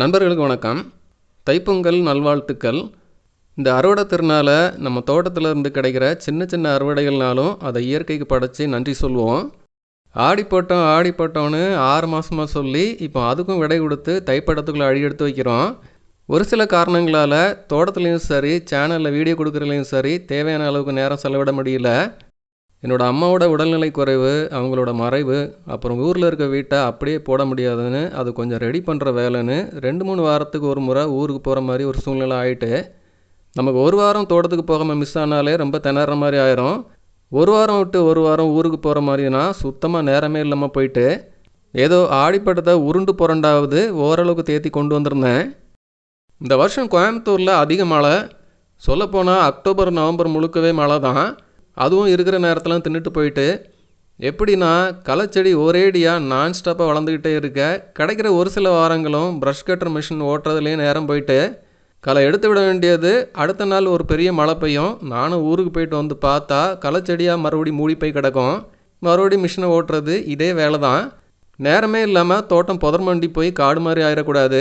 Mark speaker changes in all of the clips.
Speaker 1: நண்பர்களுக்கு வணக்கம். தைப்பொங்கல் நல்வாழ்த்துக்கள். இந்த அறுவடை திருநாளை நம்ம தோட்டத்தில் இருந்து கிடைக்கிற சின்ன சின்ன அறுவடைகள்னாலும் அதை இயற்கைக்கு படைச்சி நன்றி சொல்லுவோம். ஆடிப்பட்டம் ஆடிப்பட்டோன்னு ஆறு மாதமாக சொல்லி இப்போ அதுக்கும் விடை கொடுத்து தைப்பட்டத்துக்குள்ளே அழி எடுத்து வைக்கிறோம். ஒரு சில காரணங்களால் தோட்டத்துலேயும் சரி சேனலில் வீடியோ கொடுக்குறதுலையும் சரி தேவையான அளவுக்கு நேரம் செலவிட முடியல. என்னோட அம்மாவோட உடல்நிலை குறைவு அவங்களோட மறைவு அப்புறம் ஊரில் இருக்க வீட்டை அப்படியே போட முடியாதுன்னு அது கொஞ்சம் ரெடி பண்ணுற வேலைன்னு ரெண்டு மூணு வாரத்துக்கு ஒரு முறை ஊருக்கு போகிற மாதிரி ஒரு சூழ்நிலை ஆயிட்டு நமக்கு ஒரு வாரம் தோட்டத்துக்கு போகாமல் மிஸ் ஆனாலே ரொம்ப திணற மாதிரி ஆயிரும். ஒரு வாரம் விட்டு ஒரு வாரம் ஊருக்கு போகிற மாதிரினா சுத்தமாக நேரமே இல்லாமல் போயிட்டு ஏதோ ஆடிப்பட்டத்தை உருண்டு புரண்டாவது ஓரளவுக்கு தேத்தி கொண்டு வந்திருந்தேன். இந்த வருஷம் கோயம்புத்தூரில் அதிக மழை. சொல்லப்போனால் அக்டோபர் நவம்பர் முழுக்கவே மழை தான் அதுவும் இருக்கிற நேரத்தில் தின்னுட்டு போயிட்டு எப்படின்னா களைச்செடி ஒரேடியாக நான் ஸ்டாப்பாக வளர்ந்துக்கிட்டே இருக்க கிடைக்கிற ஒரு சில வாரங்களும் ப்ரஷ் கட்டர் மிஷின் ஓட்டுறதுலேயே நேரம் போயிட்டு களை எடுத்து விட வேண்டியது அடுத்த நாள் ஒரு பெரிய மழை பெய்யும் நானும் ஊருக்கு போயிட்டு வந்து பார்த்தா களைச்செடியாக மறுபடியும் மூடி போய் கிடக்கும். மறுபடியும் மிஷினை ஓட்டுறது இதே வேலை தான் நேரமே இல்லாமல் தோட்டம் புதர் மண்டி போய் காடு மாதிரி ஆயிடக்கூடாது.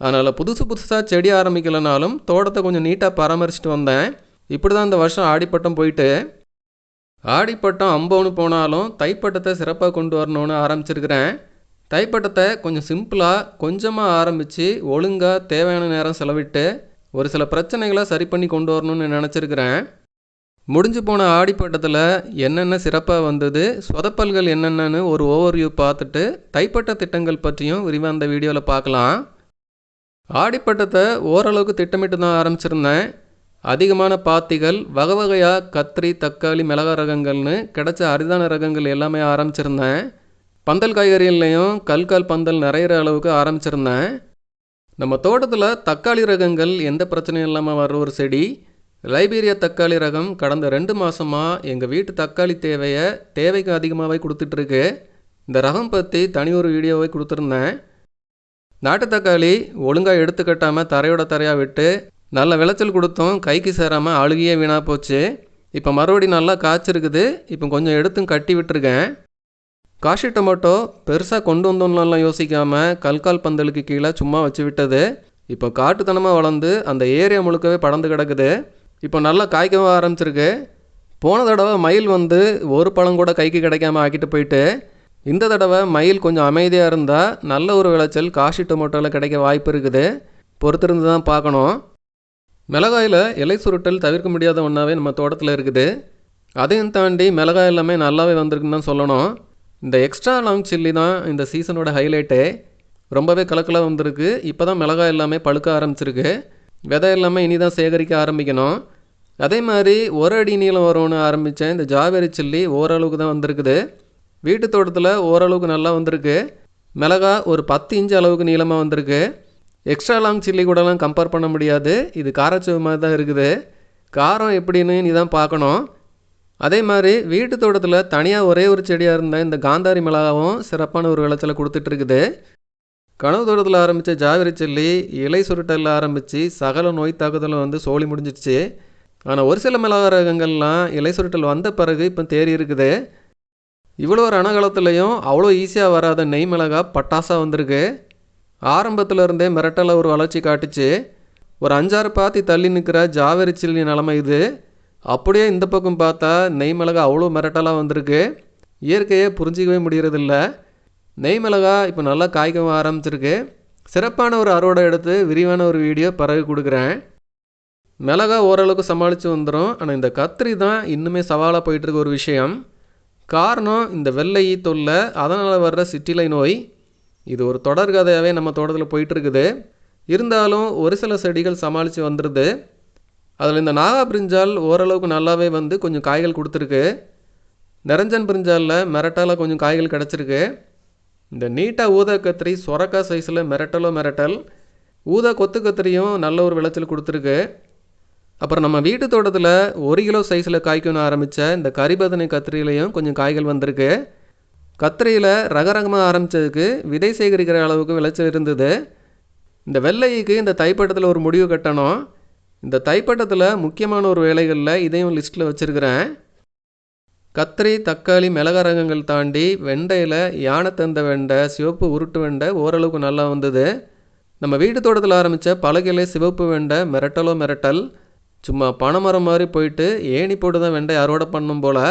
Speaker 1: அதனால் புதுசு புதுசாக செடி ஆரம்பிக்கலைனாலும் தோட்டத்தை கொஞ்சம் நீட்டாக பராமரிச்சுட்டு வந்தேன். இப்படி தான் இந்த வருஷம் ஆடிப்பட்டம் போயிட்டு ஆடிப்பட்டம் அம்போன்னு போனாலும் தைப்பட்டத்தை சிறப்பாக கொண்டு வரணும்னு ஆரம்பிச்சிருக்கிறேன். தைப்பட்டத்தை கொஞ்சம் சிம்பிளாக கொஞ்சமாக ஆரம்பித்து ஒழுங்காக தேவையான நேரம் செலவிட்டு ஒரு சில பிரச்சனைகளை சரி பண்ணி கொண்டு வரணும்னு நினச்சிருக்கிறேன். முடிஞ்சு போன ஆடிப்பட்டத்தில் என்னென்ன சிறப்பாக வந்தது சொதப்பல்கள் என்னென்னு ஒரு ஓவர்வியூ பார்த்துட்டு தைப்பட்ட திட்டங்கள் பற்றியும் விரிவாக அந்த வீடியோவில் பார்க்கலாம். ஆடிப்பட்டத்தை ஓரளவுக்கு திட்டமிட்டு தான் ஆரம்பிச்சிருந்தேன். அதிகமான பாத்திகள் வகை வகையாக கத்திரி தக்காளி மிளகா ரகங்கள்னு கிடச்ச அரிதான ரகங்கள் எல்லாமே ஆரம்பிச்சிருந்தேன். பந்தல் காய்கறிகள்லையும் கல்கால் பந்தல் நிறையிற அளவுக்கு ஆரம்பிச்சிருந்தேன். நம்ம தோட்டத்தில் தக்காளி ரகங்கள் எந்த பிரச்சனையும் இல்லாமல் வர்ற ஒரு செடி லைபீரியா தக்காளி ரகம் கடந்த ரெண்டு மாதமாக எங்கள் வீட்டு தக்காளி தேவையை தேவைக்கு அதிகமாகவே கொடுத்துட்ருக்கு. இந்த ரகம் பற்றி தனி ஒரு வீடியோவை கொடுத்துருந்தேன். நாட்டு தக்காளி ஒழுங்காக எடுத்துக்கட்டாமல் தரையோட தரையாக விட்டு நல்ல விளைச்சல் கொடுத்தும் கைக்கு சேராமல் அழுகியே வீணாக போச்சு. இப்போ மறுபடியும் நல்லா காய்ச்சிருக்குது. இப்போ கொஞ்சம் எடுத்தும் கட்டி விட்டுருக்கேன். காஷி டொமேட்டோ பெருசாக கொண்டு வந்தோம்லாம் யோசிக்காமல் கல்கால் பந்தலுக்கு கீழே சும்மா வச்சு விட்டது. இப்போ காட்டுத்தனமாக வளர்ந்து அந்த ஏரியா முழுக்கவே படந்து கிடக்குது. இப்போ நல்லா காய்க்கவும் ஆரம்பிச்சிருக்கு. போன தடவை மயில் வந்து ஒரு பழம் கூட கைக்கு கிடைக்காம ஆக்கிட்டு போயிட்டு இந்த தடவை மயில் கொஞ்சம் அமைதியாக இருந்தால் நல்ல ஒரு விளைச்சல் காஷி டொமேட்டோவில் கிடைக்க வாய்ப்பு இருக்குது. பொறுத்திருந்து தான் பார்க்கணும். மிளகாயில் இலை சுருட்டல் தவிர்க்க முடியாத ஒன்றாவே நம்ம தோட்டத்தில் இருக்குது. அதையும் தாண்டி மிளகாய் எல்லாமே நல்லாவே வந்திருக்குன்னு தான் சொல்லணும். இந்த எக்ஸ்ட்ரா லாங் சில்லி தான் இந்த சீசனோட ஹைலைட்டே ரொம்பவே கலக்கலாக வந்திருக்கு. இப்போ தான் மிளகாய் எல்லாமே பழுக்க ஆரம்பிச்சிருக்கு. விதை எல்லாமே இனி தான் சேகரிக்க ஆரம்பிக்கணும். அதே மாதிரி ஒரு அடி நீளம் வரும்னு ஆரம்பித்தேன் இந்த ஜாவேரி சில்லி ஓரளவுக்கு தான் வந்திருக்குது. வீட்டு தோட்டத்தில் ஓரளவுக்கு நல்லா வந்திருக்கு. மிளகா ஒரு பத்து இன்ச்சு அளவுக்கு நீளமாக வந்திருக்கு. எக்ஸ்ட்ரா லாங் சில்லி கூடலாம் கம்பேர் பண்ண முடியாது. இது காரச்சவு மாதிரி தான் இருக்குது. காரம் எப்படின்னு நீ தான் பார்க்கணும். அதே மாதிரி வீட்டு தோட்டத்தில் தனியாக ஒரே ஒரு செடியாக இருந்தால் இந்த காந்தாரி மிளகாவும் சிறப்பான ஒரு விளைச்சலை கொடுத்துட்ருக்குது. கனவு தோட்டத்தில் ஆரம்பித்த ஜாவிரி சில்லி இலை சுருட்டலில் ஆரம்பித்து சகல நோய் தாக்குதலும் வந்து சோழி முடிஞ்சிடுச்சு. ஆனால் ஒரு சில மிளகா ரகங்கள்லாம் இலை சுருட்டல் வந்த பிறகு இப்போ தேறி இருக்குது. இவ்வளோ ரணகாலத்துலேயும் அவ்வளோ ஈஸியாக வராத நெய் மிளகா பட்டாசாக வந்திருக்கு. ஆரம்பத்தில் இருந்தே மிரட்டலை ஒரு வளர்ச்சி காட்டுச்சு. ஒரு அஞ்சாறு பாத்தி தள்ளி நிற்கிற ஜாவேரி சில்லி நிலமை இது. அப்படியே இந்த பக்கம் பார்த்தா நெய் மிளகா அவ்வளோ மிரட்டலாக வந்திருக்கு. இயற்கையே புரிஞ்சிக்கவே முடியறதில்ல. நெய் மிளகா இப்போ நல்லா காய்க்கவும் ஆரம்பிச்சிருக்கு. சிறப்பான ஒரு அறுவடை எடுத்து விரிவான ஒரு வீடியோ பரவி கொடுக்குறேன். மிளகா ஓரளவுக்கு சமாளித்து வந்துடும் ஆனால் இந்த கத்திரி தான் இன்னுமே சவாலாக போயிட்டுருக்க ஒரு விஷயம். காரணம் இந்த வெள்ளை தொல்லை அதனால் வர்ற சிட்டிலை நோய். இது ஒரு தொடர் கதையாகவே நம்ம தோட்டத்தில் போயிட்டுருக்குது. இருந்தாலும் ஒரு சில செடிகள் சமாளித்து வந்துடுது அதில் இந்த நாகா பிரிஞ்சால் ஓரளவுக்கு நல்லாவே வந்து கொஞ்சம் காய்கள் கொடுத்துருக்கு. நிரஞ்சன் பிரிஞ்சாலில் மிரட்டால கொஞ்சம் காய்கள் கிடச்சிருக்கு. இந்த நீட்டாக ஊதா கத்திரி சொரக்கா சைஸில் மிரட்டலோ மிரட்டல் ஊதா கொத்து கத்திரியும் நல்ல ஒரு விளைச்சல் கொடுத்துருக்கு. அப்புறம் நம்ம வீட்டு தோட்டத்தில் ஒரு கிலோ சைஸில் காய்க்கணும் ஆரம்பித்த இந்த கரிபதனை கத்திரியிலையும் கொஞ்சம் காய்கள் வந்திருக்கு. கத்திரியில் ரகரகமாக ஆரம்பித்ததுக்கு விதை சேகரிக்கிற அளவுக்கு விளைச்சல் இருந்தது. இந்த வெள்ளைக்கு இந்த தைப்பட்டத்தில் ஒரு முடிவு கட்டணும். இந்த தைப்பட்டத்தில் முக்கியமான ஒரு வேலைகளில் இதையும் லிஸ்ட்டில் வச்சுருக்கிறேன். கத்திரி தக்காளி மிளகா ரகங்கள் தாண்டி வெண்டையில் யானை தந்த வெண்டை சிவப்பு உருட்டு வெண்டை ஓரளவுக்கு நல்லா வந்தது. நம்ம வீட்டு தோட்டத்தில் ஆரம்பித்த பலகையிலே சிவப்பு வெண்டை மிரட்டலோ மிரட்டல். சும்மா பனைமரம் மாதிரி போயிட்டு ஏணி போட்டு தான் வெண்டை அறுவடை பண்ணும் போல்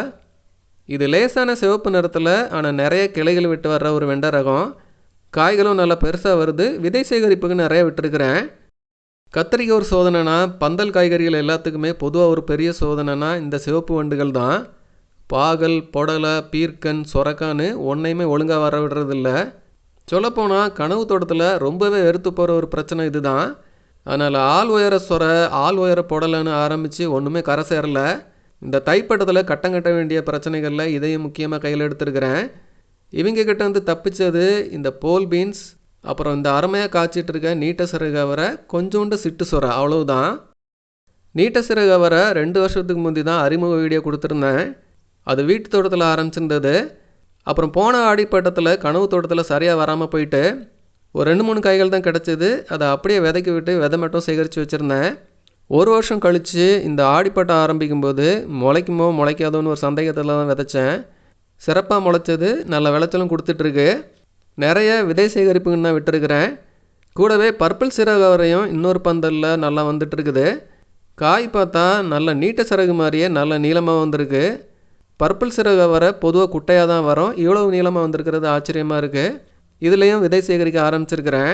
Speaker 1: இது லேசான சிவப்பு நிறத்தில் ஆனால் நிறைய கிளைகள் விட்டு வர்ற ஒரு வெண்டை ரகம் காய்களும் நல்லா பெருசாக வருது. விதை சேகரிப்புக்கு நிறைய விட்டுருக்குறேன். கத்திரிக்காய் ஒரு சோதனைனா பந்தல் காய்கறிகள் எல்லாத்துக்குமே பொதுவாக ஒரு பெரிய சோதனைனா இந்த சிவப்பு வண்டுகள் தான். பாகல் பொடலை பீர்க்கன் சொரக்கான்னு ஒன்றையுமே ஒழுங்காக வர விடுறதில்ல. சொல்லப்போனால் கனவு தோட்டத்தில் ரொம்பவே வெறுத்து போகிற ஒரு பிரச்சனை இதுதான். அதனால் ஆள் உயர சொர ஆள் உயர பொடலைன்னு ஆரம்பித்து ஒன்றுமே கரை சேரலை. இந்த தைப்பட்டத்தில் கட்டம் கட்ட வேண்டிய பிரச்சனைகளில் இதையும் முக்கியமாக கையில் எடுத்துருக்கிறேன். இவங்க கிட்ட வந்து தப்பிச்சது இந்த போல் பீன்ஸ் அப்புறம் இந்த அருமையாக காய்ச்சிட்டு இருக்க நீட்ட சிறகவரை கொஞ்சோண்டு சிட்டு சொர அவ்வளவுதான். நீட்ட சிறகவரை ரெண்டு வருஷத்துக்கு முந்தி தான் அறிமுக வீடியோ கொடுத்துருந்தேன். அது வீட்டு தோட்டத்தில் ஆரம்பிச்சிருந்தது. அப்புறம் போன ஆடிப்பட்டத்தில் கனவு தோட்டத்தில் சரியாக வராமல் போயிட்டு ஒரு ரெண்டு மூணு காய்கள் தான் கிடச்சிது. அதை அப்படியே விதைக்கி விட்டு விதை மட்டும் சேகரித்து வச்சுருந்தேன். ஒரு வருஷம் கழித்து இந்த ஆடிப்பட்டம் ஆரம்பிக்கும்போது முளைக்குமோ முளைக்காதோன்னு ஒரு சந்தேகத்தில் தான் விதைச்சேன். சிறப்பாக முளைச்சது நல்ல விளைச்சலும் கொடுத்துட்ருக்கு. நிறைய விதை சேகரிப்புன்னு நான் விட்டுருக்கிறேன். கூடவே பர்பிள் சிறகு வரையும் இன்னொரு பந்தலில் நல்லா வந்துட்டு இருக்குது காய் பார்த்தா நல்ல நீட்ட சிறகு மாதிரியே நல்ல நீளமாக வந்திருக்கு. பர்பிள் சிறகு வர பொதுவாக குட்டையாக தான் வரும். இவ்வளவு நீளமாக வந்திருக்கிறது ஆச்சரியமாக இருக்குது இதுலேயும் விதை சேகரிக்க ஆரம்பிச்சிருக்கிறேன்.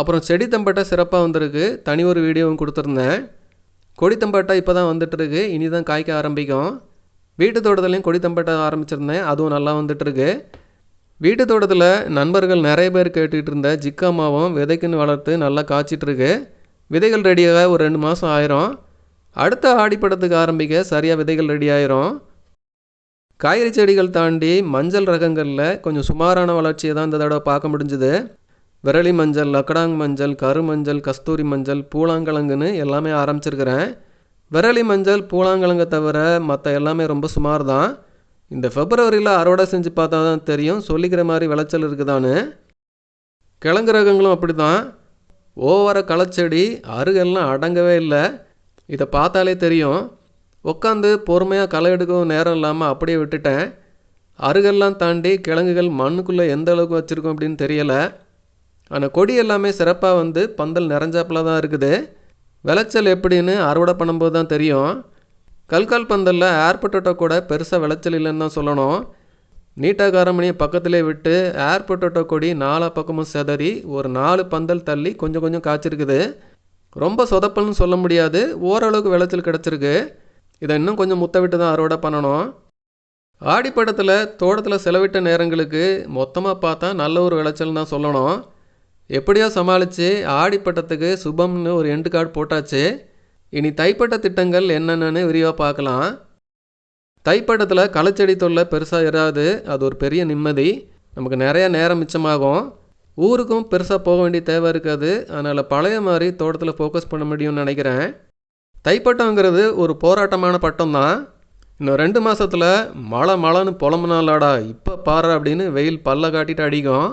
Speaker 1: அப்புறம் செடி தம்பட்டை சிறப்பாக வந்திருக்கு. தனி ஒரு வீடியோவும் கொடுத்துருந்தேன். கொடி தம்பட்டை இப்போ தான் வந்துட்டுருக்கு. இனி தான் காய்க்க ஆரம்பிக்கும். வீட்டு தோட்டத்துலேயும் கொடி தம்பட்டை ஆரம்பிச்சிருந்தேன். அதுவும் நல்லா வந்துட்டுருக்கு. வீட்டு தோட்டத்தில் நண்பர்கள் நிறைய பேர் கேட்டுக்கிட்டு இருந்த ஜிக்காமாவும் விதைக்குன்னு வளர்த்து நல்லா காய்ச்சிட்ருக்கு விதைகள் ரெடியாக ஒரு ரெண்டு மாதம் ஆயிரும். அடுத்த ஆடிப்படத்துக்கு ஆரம்பிக்க சரியாக விதைகள் ரெடி ஆயிரும். காய்கறி செடிகள் தாண்டி மஞ்சள் ரகங்களில் கொஞ்சம் சுமாரான வளர்ச்சியை தான் இந்த தடவை பார்க்க முடிஞ்சுது. விரலி மஞ்சள் லக்கடாங் மஞ்சள் கரு மஞ்சள் கஸ்தூரி மஞ்சள் பூலாங்கிழங்குன்னு எல்லாமே ஆரம்பிச்சிருக்கிறேன். விரலி மஞ்சள் பூலாங்கிழங்கை தவிர மற்ற எல்லாமே ரொம்ப சுமார் தான் இந்த பிப்ரவரியில் அறுவடை செஞ்சு பார்த்தா தான் தெரியும். சொல்லிக்கிற மாதிரி விளைச்சல் இருக்குதான்னு. கிழங்கு ரகங்களும் அப்படி தான் ஓவர களைச்செடி அருகெல்லாம் அடங்கவே இல்லை. இதை பார்த்தாலே தெரியும். உட்காந்து பொறுமையாக களை எடுக்கவும் நேரம் இல்லாமல் அப்படியே விட்டுட்டேன். அருகெல்லாம் தாண்டி கிழங்குகள் மண்ணுக்குள்ளே எந்த அளவுக்கு வச்சுருக்கோம் அப்படின்னு தெரியலை. ஆனால் கொடி எல்லாமே சிறப்பாக வந்து பந்தல் நிறைஞ்சாப்புல தான் இருக்குது. விளைச்சல் எப்படின்னு அறுவடை பண்ணும்போது தான் தெரியும். கல்கால் பந்தலில் ஏர் பொட்டேட்டோ கூட பெருசாக விளைச்சல் இல்லைன்னு தான் சொல்லணும். நீட்டாக காரமணியை பக்கத்திலே விட்டு ஏர் பொட்டேட்டோ கொடி நாலா பக்கமும் செதறி ஒரு நாலு பந்தல் தள்ளி கொஞ்சம் கொஞ்சம் காய்ச்சிருக்குது. ரொம்ப சொதப்பல்னு சொல்ல முடியாது. ஓரளவுக்கு விளைச்சல் கிடச்சிருக்கு. இதை இன்னும் கொஞ்சம் முத்த விட்டு தான் அறுவடை பண்ணணும். ஆடிப்படத்தில் தோட்டத்தில் செலவிட்ட நேரங்களுக்கு மொத்தமாக பார்த்தா நல்ல ஒரு விளைச்சல் தான் சொல்லணும். எப்படியோ சமாளித்து ஆடிப்பட்டத்துக்கு சுபம்னு ஒரு எண்டு கார்டு போட்டாச்சு. இனி தைப்பட்ட திட்டங்கள் என்னென்னு விரிவாக பார்க்கலாம். தைப்பட்டத்தில் களைச்செடி தொல்லை பெருசாக இராது. அது ஒரு பெரிய நிம்மதி. நமக்கு நிறைய நேரம் மிச்சமாகும். ஊருக்கும் பெருசாக போக வேண்டிய தேவை இருக்காது. அதனால் பழைய மாதிரி தோட்டத்தில் ஃபோக்கஸ் பண்ண முடியும்னு நினைக்கிறேன். தைப்பட்டங்கிறது ஒரு போராட்டமான பட்டம் தான். இன்னும் ரெண்டு மாதத்தில் மழை மழைன்னு புலம்புனாலாடா இப்போ பாரு அப்படின்னு வெயில் பல்ல காட்டிட்டு அடிக்கும்.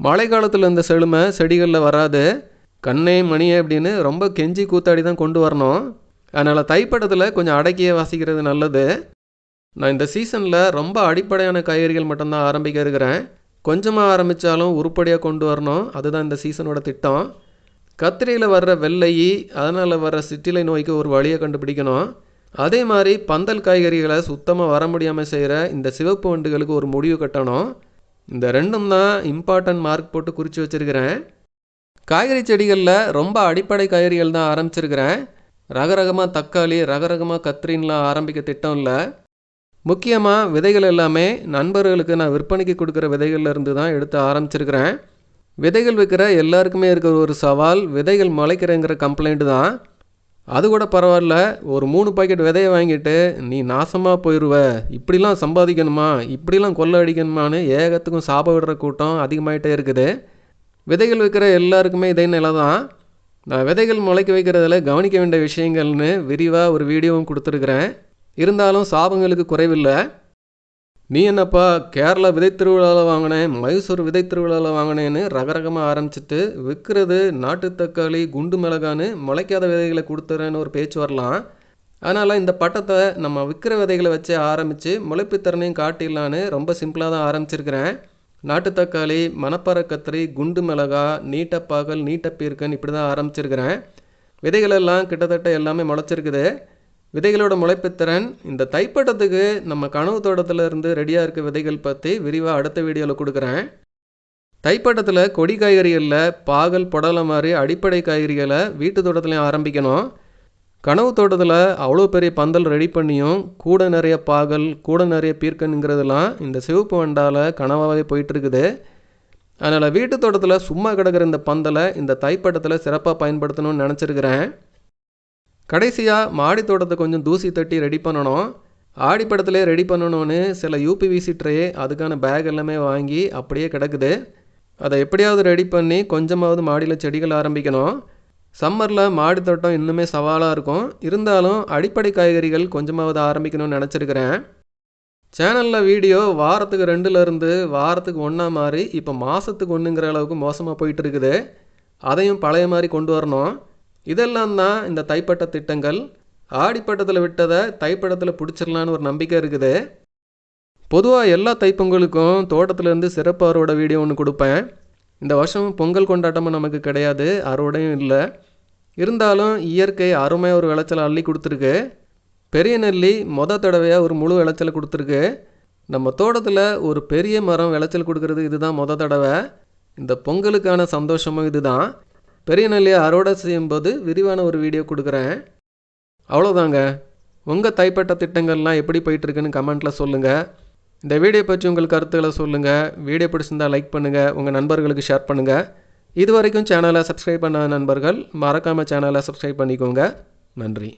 Speaker 1: மழை காலத்தில் இந்த செழுமை செடிகளில் வராது. கண்ணே மணியே அப்படின்னு ரொம்ப கெஞ்சி கூத்தாடி தான் கொண்டு வரணும். அதனால் தைப்படத்தில் கொஞ்சம் அடக்கியே வாசிக்கிறது நல்லது. நான் இந்த சீசனில் ரொம்ப அடிப்படையான காய்கறிகள் மட்டும்தான் ஆரம்பிக்க இருக்கிறேன். கொஞ்சமாக ஆரம்பித்தாலும் உருப்படியாக கொண்டு வரணும். அதுதான் இந்த சீசனோட திட்டம். கத்திரியில் வர்ற வெள்ளை அதனால் வர்ற சிற்றிலை நோய்க்கு ஒரு வழியை கண்டுபிடிக்கணும். அதே மாதிரி பந்தல் காய்கறிகளை சுத்தமாக வர முடியாமல் செய்கிற இந்த சிவப்பு வண்டுகளுக்கு ஒரு முடிவு கட்டணும். இந்த ரெண்டும் தான் இம்பார்ட்டன்ட் மார்க் போட்டு குறித்து வச்சுருக்கிறேன். காய்கறி செடிகளில் ரொம்ப அடிப்படை காய்கறிகள் தான் ஆரம்பிச்சிருக்கிறேன். ரகரகமாக தக்காளி ரகரகமாக கத்திரின்லாம் ஆரம்பிக்க திட்டம் இல்லை. முக்கியமாக விதைகள் எல்லாமே நண்பர்களுக்கு நான் விற்பனைக்கு கொடுக்குற விதைகள்லேருந்து தான் எடுத்து ஆரம்பிச்சிருக்கிறேன். விதைகள் விற்கிற எல்லாருக்குமே இருக்கிற ஒரு சவால் விதைகள் முளைக்கிறேங்கிற கம்ப்ளைண்ட் தான். அது கூட பரவாயில்ல ஒரு மூணு பாக்கெட் விதையை வாங்கிட்டு நீ நாசமாக போயிடுவ இப்படிலாம் சம்பாதிக்கணுமா? இப்படிலாம் கொள்ள அடிக்கணுமான்னு ஏகத்துக்கும் சாப விடுற கூட்டம் அதிகமாகிட்டே இருக்குது. விதைகள் விற்கிற எல்லாருக்குமே இதே நிலை தான். நான் விதைகள் முளைக்க வைக்கிறதுல கவனிக்க வேண்டிய விஷயங்கள்னு விரிவாக ஒரு வீடியோவும் கொடுத்துருக்குறேன். இருந்தாலும் சாபங்களுக்கு குறைவில்லை. நீ என்னப்பா கேரளா விதை திருவிழாவில் வாங்கினேன் மைசூர் விதை திருவிழாவில் வாங்கினேன்னு ரகரகமாக ஆரம்பிச்சிட்டு விற்கிறது நாட்டு தக்காளி குண்டு மிளகான்னு முளைக்காத விதைகளை கொடுத்துறேன்னு ஒரு பேச்சு வரலாம். அதனால் இந்த பட்டத்தை நம்ம விற்கிற விதைகளை வச்சு ஆரம்பித்து முளைப்பு திறனையும் காட்டிடலான்னு ரொம்ப சிம்பிளாக தான் ஆரம்பிச்சிருக்கிறேன். நாட்டு தக்காளி மணப்பாறை கத்திரி குண்டு மிளகா நீட்டப்பாகல் நீட்டப்பீர்க்கன் இப்படி தான் ஆரம்பிச்சிருக்கிறேன். விதைகளெல்லாம் கிட்டத்தட்ட எல்லாமே முளைச்சிருக்குது. விதைகளோட முளைப்புத்திறன் இந்த தைப்பட்டத்துக்கு நம்ம கனவு தோட்டத்தில் இருந்து ரெடியாக இருக்க விதைகள் பற்றி விரிவாக அடுத்த வீடியோவில் கொடுக்குறேன். தைப்பட்டத்தில் கொடி காய்கறிகளில் பாகல் புடலை மாதிரி அடிப்படை காய்கறிகளை வீட்டு தோட்டத்துலையும் ஆரம்பிக்கணும். கனவு தோட்டத்தில் அவ்வளோ பெரிய பந்தல் ரெடி பண்ணியும் கூட நிறைய பாகல் கூட நிறைய பீர்க்கனுங்கிறதெல்லாம் இந்த சிவப்பு வண்டால் கனவாகவே போயிட்டுருக்குது. அதனால் வீட்டு தோட்டத்தில் சும்மா கிடக்கிற இந்த பந்தலை இந்த தைப்பட்டத்தில் சிறப்பாக பயன்படுத்தணும்னு நினச்சிருக்கிறேன். கடைசியாக மாடி தோட்டத்தை கொஞ்சம் தூசி தட்டி ரெடி பண்ணணும். ஆடிப்படத்திலே ரெடி பண்ணணும்னு சில யூபிவிசி ட்ரே அதுக்கான பேக் எல்லாமே வாங்கி அப்படியே கிடக்குது. அதை எப்படியாவது ரெடி பண்ணி கொஞ்சமாவது மாடியில் செடிகள் ஆரம்பிக்கணும். சம்மரில் மாடி தோட்டம் இன்னுமே சவாலாக இருக்கும். இருந்தாலும் அடிப்படை காய்கறிகள் கொஞ்சமாவது ஆரம்பிக்கணும்னு நினச்சிருக்கிறேன். சேனலில் வீடியோ வாரத்துக்கு ரெண்டுலேருந்து வாரத்துக்கு ஒன்றா மாதிரி இப்போ மாதத்துக்கு ஒன்றுங்கிற அளவுக்கு மோசமாக போயிட்டுருக்குது அதையும் பழைய மாதிரி கொண்டு வரணும். இதெல்லாம் தான் இந்த தைப்பட்ட திட்டங்கள். ஆடிப்பட்டத்தில் விட்டதை தைப்பட்டத்தில் பிடிச்சிடலான்னு ஒரு நம்பிக்கை இருக்குது. பொதுவாக எல்லா தைப்பொங்கலுக்கும் தோட்டத்துலேருந்து சிறப்பு அறுவடை வீடியோ ஒன்று கொடுப்பேன். இந்த வருஷம் பொங்கல் கொண்டாட்டமும் நமக்கு கிடையாது அறுவடையும் இல்லை. இருந்தாலும் இயற்கை அருமையாக ஒரு விளைச்சலை அள்ளி கொடுத்துருக்கு. பெரிய நெல்லி மொத தடவையாக ஒரு முழு விளைச்சலை கொடுத்துருக்கு. நம்ம தோட்டத்தில் ஒரு பெரிய மரம் விளைச்சல் கொடுக்கறது இதுதான் மொத தடவை. இந்த பொங்கலுக்கான சந்தோஷமும் இதுதான். பெரிய நெல்லியை அறுவடை செய்யும்போது விரிவான ஒரு வீடியோ கொடுக்குறேன். அவ்வளோதாங்க உங்கள் தைப்பட்ட திட்டங்கள்லாம் எப்படி போயிட்டுருக்குன்னு கமெண்ட்டில் சொல்லுங்கள் இந்த வீடியோ பற்றி உங்கள் கருத்துக்களை சொல்லுங்கள் வீடியோ பிடிச்சிருந்தால் லைக் பண்ணுங்கள் உங்கள் நண்பர்களுக்கு ஷேர் பண்ணுங்கள் இது வரைக்கும் சேனலை சப்ஸ்கிரைப் பண்ணாத நண்பர்கள் மறக்காமல் சேனலை சப்ஸ்கிரைப் பண்ணிக்கோங்க. நன்றி.